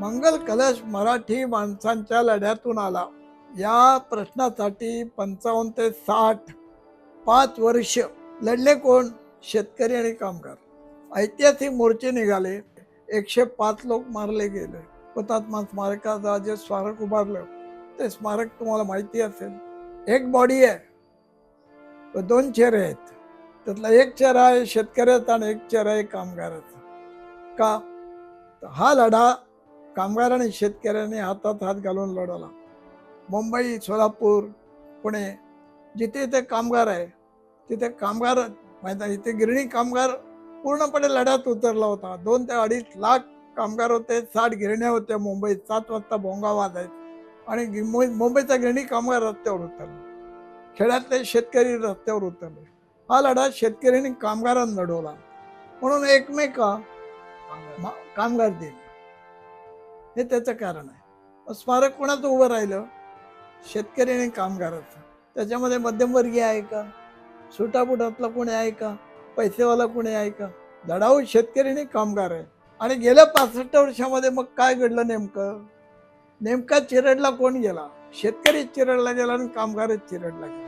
मंगल कलश मराठी माणसांच्या लढ्यातून आला. या प्रश्नासाठी पंचावन्न ते साठ पाच वर्ष लढले कोण? शेतकरी आणि कामगार. ऐतिहासिक मोर्चे निघाले. एकशे पाच लोक मारले गेले. हुतात्मा स्मारकाचा जे स्मारक उभारलं. ते स्मारक तुम्हाला माहिती असेल. एक बॉडी आहे. व दोन चेहरे आहेत. त्यातला एक चेहरा आहे शेतकऱ्याचा आणि एक चेहरा आहे कामगाराचा. का? हा लढा कामगार आणि हातात हात घालून लढवला. मुंबई सोलापूर पुणे जिथे इथे कामगार आहे तिथे कामगार माहिती इथे गिरणी कामगार पूर्णपणे लढ्यात उतरला होता. दोन ते अडीच लाख कामगार होते साठ गिरण्या होत्या मुंबईत सात वाजता भोंगा वाजायचा. आणि मुंबईचा गिरणी कामगार रस्त्यावर उतरला. खेड्यातले शेतकरी रस्त्यावर उतरले. हा लढा शेतकऱ्यांनी कामगारांना लढवला. म्हणून एकमेका कामगार दिन हे त्याचं कारण आहे. स्मारक कोणाचं उभं राहिलं? शेतकरी आणि कामगाराचं. त्याच्यामध्ये मध्यमवर्गीय आहे का? सुटापुटातला कोणी आहे का? पैसेवाला कोणी आहे का? लढाऊ शेतकरी आणि कामगार आहे. आणि गेल्या पासष्ट वर्षामध्ये मग काय घडलं नेमकं? नेमका चिरडला कोण गेला? शेतकरी चिरडला गेला आणि कामगारच चिरडला गेला.